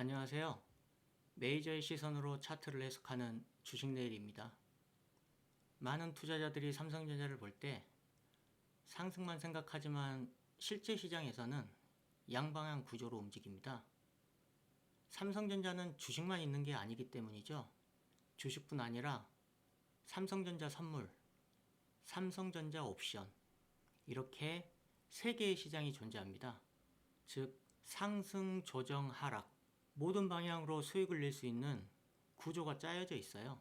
안녕하세요. 메이저의 시선으로 차트를 해석하는 주식 내일입니다. 많은 투자자들이 삼성전자를 볼 때 상승만 생각하지만 실제 시장에서는 양방향 구조로 움직입니다. 삼성전자는 주식만 있는 게 아니기 때문이죠. 주식뿐 아니라 삼성전자 선물, 삼성전자 옵션, 이렇게 세 개의 시장이 존재합니다. 즉, 상승, 조정, 하락, 모든 방향으로 수익을 낼 수 있는 구조가 짜여져 있어요.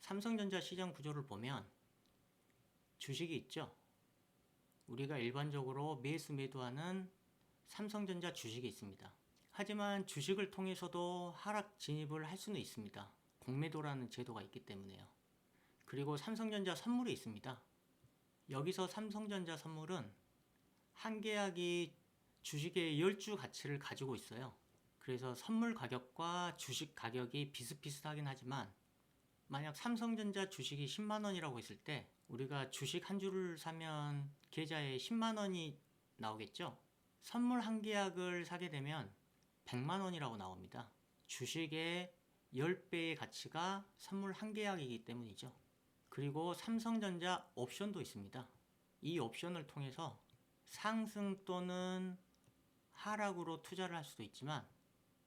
삼성전자 시장 구조를 보면 주식이 있죠. 우리가 일반적으로 매수 매도하는 삼성전자 주식이 있습니다. 하지만 주식을 통해서도 하락 진입을 할 수는 있습니다. 공매도라는 제도가 있기 때문에요. 그리고 삼성전자 선물이 있습니다. 여기서 삼성전자 선물은 한 계약이 주식의 10주 가치를 가지고 있어요. 그래서 선물 가격과 주식 가격이 비슷비슷하긴 하지만 만약 삼성전자 주식이 10만 원이라고 했을 때 우리가 주식 한 주를 사면 계좌에 10만 원이 나오겠죠? 선물 한 계약을 사게 되면 100만 원이라고 나옵니다. 주식의 10배의 가치가 선물 한 계약이기 때문이죠. 그리고 삼성전자 옵션도 있습니다. 이 옵션을 통해서 상승 또는 하락으로 투자를 할 수도 있지만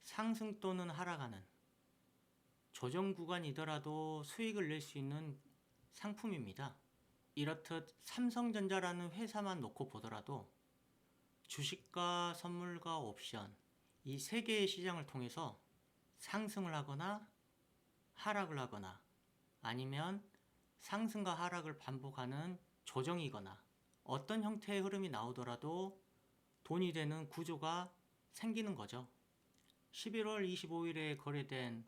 상승 또는 하락하는 조정 구간이더라도 수익을 낼 수 있는 상품입니다. 이렇듯 삼성전자라는 회사만 놓고 보더라도 주식과 선물과 옵션 이 세 개의 시장을 통해서 상승을 하거나 하락을 하거나 아니면 상승과 하락을 반복하는 조정이거나 어떤 형태의 흐름이 나오더라도 돈이 되는 구조가 생기는 거죠. 11월 25일에 거래된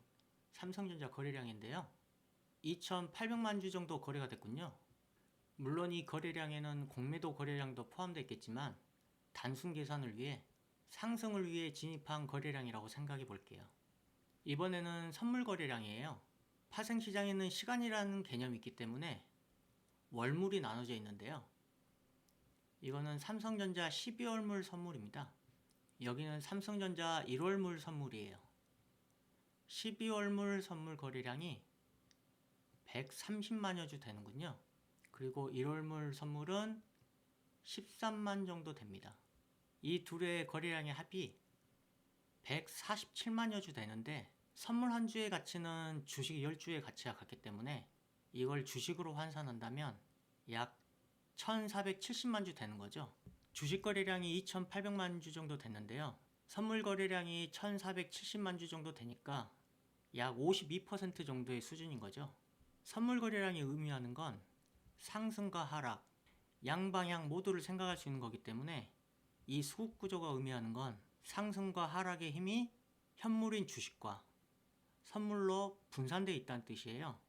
삼성전자 거래량인데요. 2,800만 주 정도 거래가 됐군요. 물론 이 거래량에는 공매도 거래량도 포함되어 있겠지만 단순 계산을 위해 상승을 위해 진입한 거래량이라고 생각해 볼게요. 이번에는 선물 거래량이에요. 파생 시장에는 시간이라는 개념이 있기 때문에 월물이 나눠져 있는데요. 이거는 삼성전자 12월물 선물입니다. 여기는 삼성전자 1월물 선물이에요. 12월물 선물 거래량이 130만여 주 되는군요. 그리고 1월물 선물은 13만 정도 됩니다. 이 둘의 거래량의 합이 147만여 주 되는데 선물 한 주의 가치는 주식 10주의 가치와 같기 때문에 이걸 주식으로 환산한다면 약 1470만 주 되는 거죠. 주식 거래량이 2800만 주 정도 됐는데요. 선물 거래량이 1470만 주 정도 되니까 약 52% 정도의 수준인 거죠. 선물 거래량이 의미하는 건 상승과 하락, 양방향 모두를 생각할 수 있는 거기 때문에 이 수급 구조가 의미하는 건 상승과 하락의 힘이 현물인 주식과 선물로 분산되어 있다는 뜻이에요.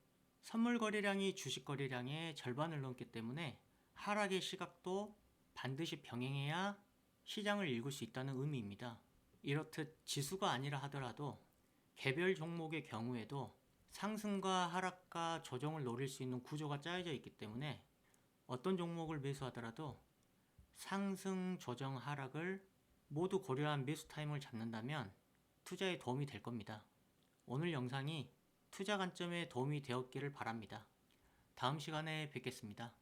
선물 거래량이 주식 거래량의 절반을 넘기 때문에 하락의 시각도 반드시 병행해야 시장을 읽을 수 있다는 의미입니다. 이렇듯 지수가 아니라 하더라도 개별 종목의 경우에도 상승과 하락과 조정을 노릴 수 있는 구조가 짜여져 있기 때문에 어떤 종목을 매수하더라도 상승, 조정, 하락을 모두 고려한 매수 타임을 잡는다면 투자에 도움이 될 겁니다. 오늘 영상이 투자 관점에 도움이 되었기를 바랍니다. 다음 시간에 뵙겠습니다.